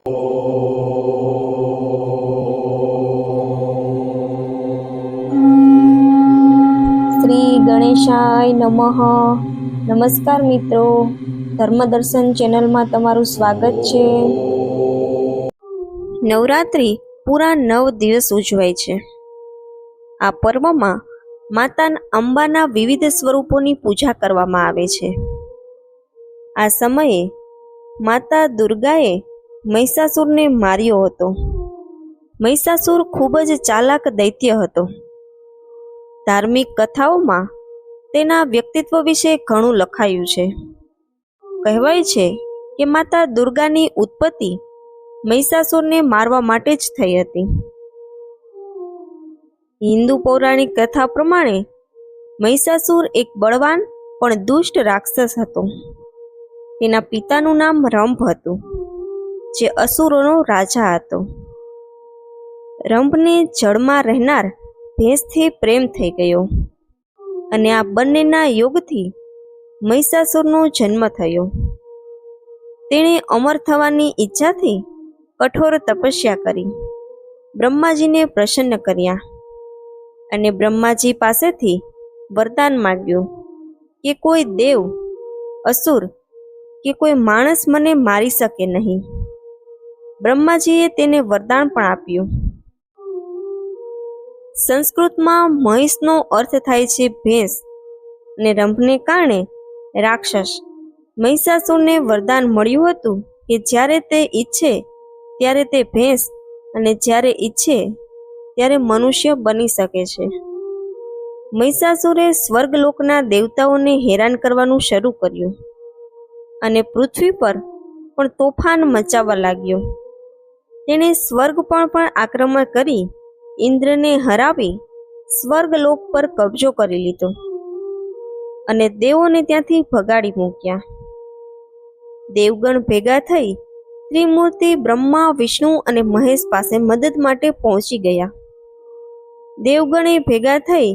શ્રી ગણેશાય નમઃ. નમસ્કાર મિત્રો. ધર્મદર્શન ચેનલમાં તમારું સ્વાગત છે. નવરાત્રિ પૂરા નવ દિવસ ઉજવાય છે. આ પર્વમાં માતા અંબાના વિવિધ સ્વરૂપોની પૂજા કરવામાં આવે છે. આ સમયે માતા દુર્ગાએ મહિષાસુરને માર્યો હતો. મહિષાસુર ખૂબ જ ચાલાક દૈત્ય હતો. ધાર્મિક કથાઓમાં તેના વ્યક્તિત્વ વિશે ઘણું લખાયું છે. કહેવાય છે કે માતા દુર્ગાની ઉત્પત્તિ મહિષાસુરને મારવા માટે જ થઈ હતી. હિન્દુ પૌરાણિક કથા પ્રમાણે મહિષાસુર એક બળવાન પણ દુષ્ટ રાક્ષસ હતો. તેના પિતાનું નામ રંભ હતું. જે અસુરોનો રાજા હતો. રંભને જળમાં રહેનાર ભેંસથી પ્રેમ થઈ ગયો અને આ બંનેના યોગથી મહિષાસુરનો જન્મ થયો. તેણે અમર થવાની ઈચ્છાથી કઠોર તપસ્યા કરી. બ્રહ્માજીને પ્રસન્ન કર્યા અને બ્રહ્માજી પાસેથી વરદાન માંગ્યું કે કોઈ દેવ, અસુર કે કોઈ માણસ મને મારી શકે નહીં. બ્રહ્માજીએ તેને વરદાન પણ આપ્યું. સંસ્કૃતમાં મહિષનો અર્થ થાય છે ભેંસ અને રંભને કારણે રાક્ષસ. મહિષાસુરને વરદાન મળ્યું હતું કે જ્યારે તે ઈચ્છે ત્યારે તે ભેંસ અને જ્યારે ઈચ્છે ત્યારે મનુષ્ય બની શકે છે. મહિષાસુરે સ્વર્ગલોકના દેવતાઓને હેરાન કરવાનું શરૂ કર્યું અને પૃથ્વી પર પણ તોફાન મચાવવા લાગ્યો. તેણે સ્વર્ગ પર પણ આક્રમણ કરી, ઇન્દ્રને હરાવી, સ્વર્ગલોક પર કબજો કરી લીધો અને દેવોને ત્યાંથી ભગાડી મૂક્યા. દેવગણ ભેગા થઈ ત્રિમૂર્તિ, બ્રહ્મા, વિષ્ણુ અને મહેશ પાસે મદદ માટે પહોંચી ગયા. દેવગણે ભેગા થઈ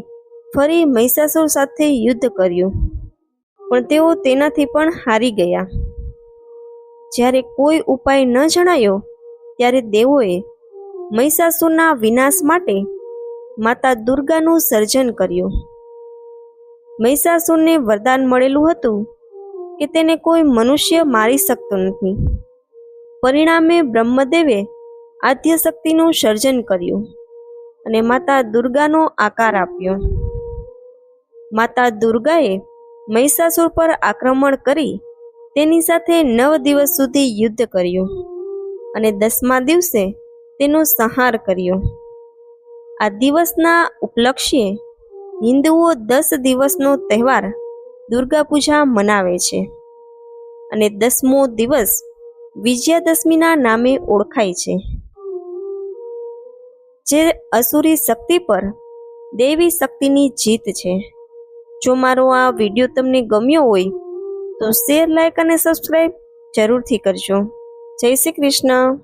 ફરી મહિષાસુર સાથે યુદ્ધ કર્યું, પણ તેઓ તેનાથી પણ હારી ગયા. જ્યારે કોઈ ઉપાય ન જણાયો ત્યારે દેવોએ મહિષાસુરના વિનાશ માટે માતા દુર્ગાનું સર્જન કર્યું. મહિષાસુરને વરદાન મળેલું હતું કે તેને કોઈ મનુષ્ય મારી શકતો નથી. પરિણામે બ્રહ્મદેવે આદ્ય શક્તિનું સર્જન કર્યું અને માતા દુર્ગાનો આકાર આપ્યો. માતા દુર્ગાએ મહિષાસુર પર આક્રમણ કરી તેની સાથે નવ દિવસ સુધી યુદ્ધ કર્યું. અને દસમા દિવસે તેનો સંહાર કર્યો. આ દિવસના ઉપલક્ષ્યે હિન્દુઓ દસ દિવસનો તહેવાર દુર્ગા પૂજા મનાવે છે અને દસમો દિવસ વિજયાદશમીના નામે ઓળખાય છે. જે અસુરી શક્તિ પર દેવી શક્તિની જીત છે. જો મારો આ વીડિયો તમને ગમ્યો હોય તો શેર લાઈક અને સબસ્ક્રાઈબ જરૂરથી કરજો. જય શ્રી કૃષ્ણ.